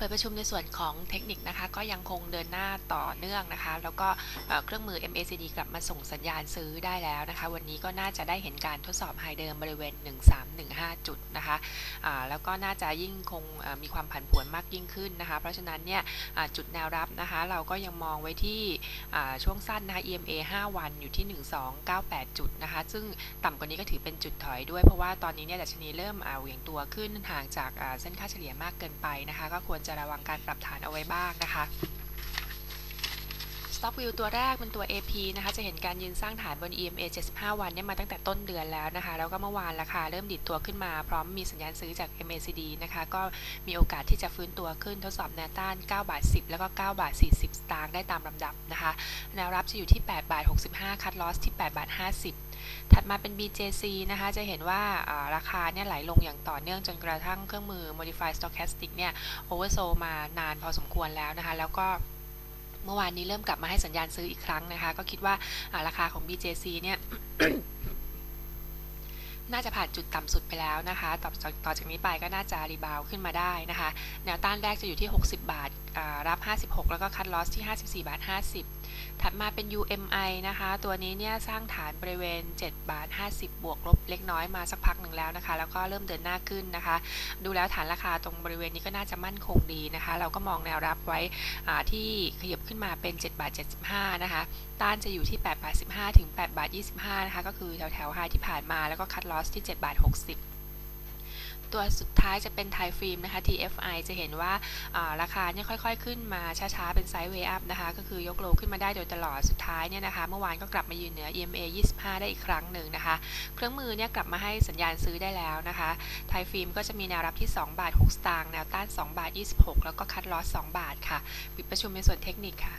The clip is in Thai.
ปิดประชุมในส่วนของเทคนิคนะคะ ก็ยังคงเดินหน้าต่อเนื่องนะคะ แล้วก็เครื่องมือ MACD กลับมาส่งสัญญาณซื้อได้แล้วนะคะ วันนี้ก็น่าจะได้เห็นการทดสอบไฮเดิมบริเวณ 1315 จุดนะคะแล้วก็น่าจะยิ่งคงมีความผันผวนมากยิ่งขึ้นนะคะ เพราะฉะนั้นเนี่ยจุดแนวรับนะคะ เราก็ยังมองไว้ที่ช่วงสั้นนะคะ EMA 5 วันอยู่ที่ 1298 จุดนะคะ ซึ่งต่ำกว่านี้ก็ถือเป็นจุดถอยด้วย เพราะว่าตอนนี้เนี่ยดัชนีเริ่มเหวี่ยงตัวขึ้นห่างจากเส้นค่าเฉลี่ยมากเกินไปนะคะ ก็ควรจะจะระวังการปรับฐานเอาไว้บ้างนะคะ Stock View ตัวแรกเป็นตัว AP นะคะจะเห็นการยืนสร้างฐานบน EMA 75 วันเนี่ยมาตั้งแต่ต้นเดือนแล้วนะคะแล้วก็เมื่อวานราคาเริ่มดิดตัวขึ้นมา พร้อมมีสัญญาณซื้อจาก MACD นะคะก็มีโอกาสที่จะฟื้นตัวขึ้นทดสอบแนวต้าน9บาท10 แล้วก็9บาท40 สตางค์ได้ตามลำดับนะคะแนวรับจะอยู่ที่8บาท65 คัดลอสที่8บาท50ถัดมาเป็น BJC นะคะ จะเห็นว่าราคาเนี่ยไหลลงอย่างต่อเนื่องจนกระทั่งเครื่องมือ Modified Stochastic เนี่ย Oversold มานานพอสมควรแล้วนะคะ แล้วก็ เมื่อวานนี้เริ่มกลับมาให้สัญญาณซื้ออีกครั้งนะคะ ก็คิดว่าราคาของ BJC เนี่ย น่าจะผ่านจุดต่ำสุดไปแล้วนะคะ ต่อจากต่อจากนี้ไปก็น่าจะรีบาวขึ้นมาได้นะคะ แนวต้านแรกจะอยู่ที่ 60 บาทรับ 56 แล้วก็คัดลอสที่ 54 บาท 50 ถัดมาเป็น UMI นะคะ ตัวนี้เนี่ยสร้างฐานบริเวณ 7 บาท 50 บวกลบเล็กน้อยมาสักพักหนึ่งแล้วนะคะ แล้วก็เริ่มเดินหน้าขึ้นนะคะ ดูแล้วฐานราคาตรงบริเวณนี้ก็น่าจะมั่นคงดีนะคะ เราก็มองแนวรับไว้ที่ขยับขึ้นมาเป็น 7 บาท 75 นะคะ ต้านจะอยู่ที่ 8 บาท 15 ถึง 8 บาท 25 นะคะ ก็คือแถวแถวไฮที่ผ่านมาแล้วก็คัดลอสที่7บาท60 ตัวสุดท้ายจะเป็นไทยฟิล์มนะคะ TFI จะเห็นว่าาราคาเนี่ยค่อยๆ ขึ้นมาช้าๆ เป็นไซด์เวย์อัพนะคะ ก็คือยกโลขึ้นมาได้โดยตลอดสุดท้ายเนี่ยนะคะ เมื่อวานก็กลับมายืนเหนือ EMA 25 ได้อีกครั้งหนึ่งนะคะ เครื่องมือเนี่ยกลับมาให้สัญญาณซื้อได้แล้วนะคะ ไทยฟิล์มก็จะมีแนวรับที่ 2 บาท 6 สตางค์ แนวต้าน 2 บาท 26 แล้วก็คัดลอส 2 บาทค่ะ ปิดประชุมในส่วนเทคนิคค่ะ